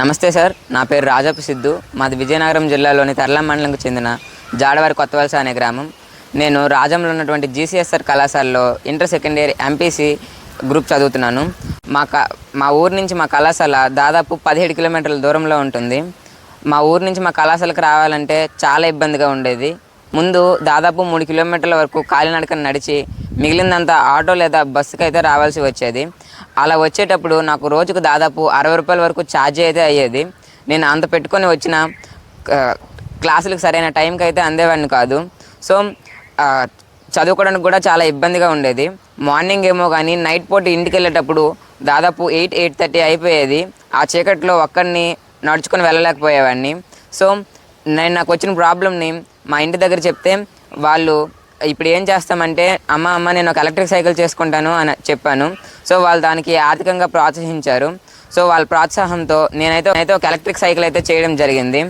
నమస్తే సార్ నా పేరు రాజపు సిద్ధు. మాది విజయనగరం జిల్లాలోని తర్లం మండలంకు చెందిన జాడవారి కొత్తవలస అనే గ్రామం. నేను రాజంలో ఉన్నటువంటి జీసీఎస్ఆర్ కళాశాలలో inter second year MPC group చదువుతున్నాను. మా క మా ఊరు నుంచి మా కళాశాల దాదాపు పదిహేడు కిలోమీటర్ల దూరంలో ఉంటుంది. మా ఊరు నుంచి మా కళాశాలకు రావాలంటే చాలా ఇబ్బందిగా ఉండేది. ముందు దాదాపు మూడు కిలోమీటర్ల వరకు కాలినడకన నడిచి మిగిలిందంతా ఆటో లేదా బస్సుకి అయితే రావాల్సి వచ్చేది. అలా వచ్చేటప్పుడు నాకు రోజుకు దాదాపు అరవై రూపాయల వరకు ఛార్జ్ అయితే అయ్యేది. నేను అంత పెట్టుకొని వచ్చిన క్లాసులకు సరైన టైంకి అయితే అందేవాడిని కాదు. సో చదువుకోవడానికి కూడా చాలా ఇబ్బందిగా ఉండేది. మార్నింగ్ ఏమో కానీ నైట్ పూట ఇంటికి వెళ్ళేటప్పుడు దాదాపు ఎయిట్ ఎయిట్ థర్టీ అయిపోయేది. ఆ చీకట్లో ఒక్కడిని నడుచుకొని వెళ్ళలేకపోయేవాడిని. సో నేను నాకు వచ్చిన ప్రాబ్లమ్ని మా ఇంటి దగ్గర చెప్తే వాళ్ళు ఇప్పుడు ఏం చేస్తామంటే అమ్మ అమ్మ నేను ఒక ఎలక్ట్రిక్ సైకిల్ చేసుకుంటాను అని చెప్పాను. సో వాళ్ళు దానికి ఆర్థికంగా ప్రోత్సహించారు. సో వాళ్ళ ప్రోత్సాహంతో నేనైతే అయితే ఒక ఎలక్ట్రిక్ సైకిల్ అయితే చేయడం జరిగింది.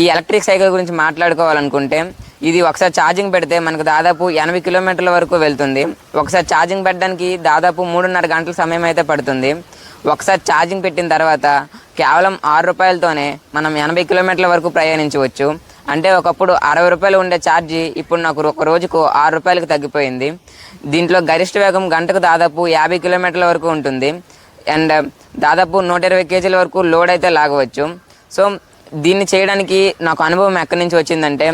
ఈ ఎలక్ట్రిక్ సైకిల్ గురించి మాట్లాడుకోవాలనుకుంటే ఇది ఒకసారి ఛార్జింగ్ పెడితే మనకు దాదాపు ఎనభై కిలోమీటర్ల వరకు వెళ్తుంది. ఒకసారి ఛార్జింగ్ పెట్టడానికి దాదాపు మూడున్నర గంటల సమయం అయితే పడుతుంది. ఒకసారి ఛార్జింగ్ పెట్టిన తర్వాత కేవలం ఆరు రూపాయలతోనే మనం ఎనభై కిలోమీటర్ల వరకు ప్రయాణించవచ్చు. అంటే ఒకప్పుడు అరవై రూపాయలు ఉండే ఛార్జీ ఇప్పుడు నాకు ఒక రోజుకు ఆరు రూపాయలకు తగ్గిపోయింది. దీంట్లో గరిష్ట వేగం గంటకు దాదాపు యాభై కిలోమీటర్ల వరకు ఉంటుంది. అండ్ దాదాపు నూట ఇరవై కేజీల వరకు లోడ్ అయితే లాగవచ్చు. సో దీన్ని చేయడానికి నాకు అనుభవం ఎక్కడి నుంచి వచ్చిందంటే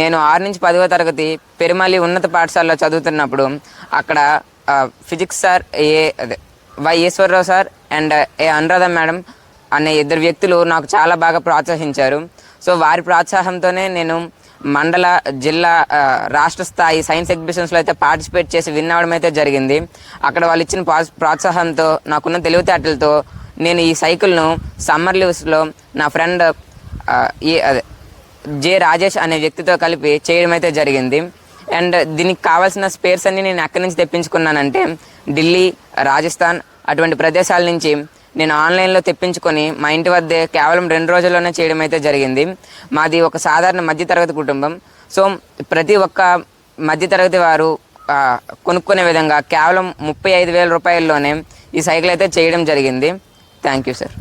నేను ఆరు నుంచి పదవ తరగతి పెరుమల్లి ఉన్నత పాఠశాలలో చదువుతున్నప్పుడు అక్కడ ఫిజిక్స్ సార్ ఏ అదే Y Eswara Rao sir and A Anuradha madam అనే ఇద్దరు వ్యక్తులు నాకు చాలా బాగా ప్రోత్సహించారు. సో వారి ప్రోత్సాహంతోనే నేను మండల జిల్లా రాష్ట్ర స్థాయి సైన్స్ ఎగ్జిబిషన్స్లో అయితే పార్టిసిపేట్ చేసి విన్ అవడం అయితే జరిగింది. అక్కడ వాళ్ళు ఇచ్చిన ప్రోత్సాహంతో నాకున్న తెలివితేటలతో నేను ఈ సైకిల్ను సమ్మర్ లీవ్స్లో నా ఫ్రెండ్ ఈ అదే జే రాజేష్ అనే వ్యక్తితో కలిపి చేయడం అయితే జరిగింది. అండ్ దీనికి కావాల్సిన స్పేర్స్ అన్ని నేను ఎక్కడి నుంచి తెప్పించుకున్నానంటే ఢిల్లీ రాజస్థాన్ అటువంటి ప్రదేశాల నుంచి నేను ఆన్లైన్లో తెప్పించుకొని మా ఇంటి వద్దే కేవలం రెండు రోజుల్లోనే చేయడం అయితే జరిగింది. మాది ఒక సాధారణ మధ్యతరగతి కుటుంబం. సో ప్రతి ఒక్క మధ్యతరగతి వారు కొనుక్కునే విధంగా కేవలం ముప్పై ఐదు వేల రూపాయల్లోనే ఈ సైకిల్ అయితే చేయడం జరిగింది. Thank you sir.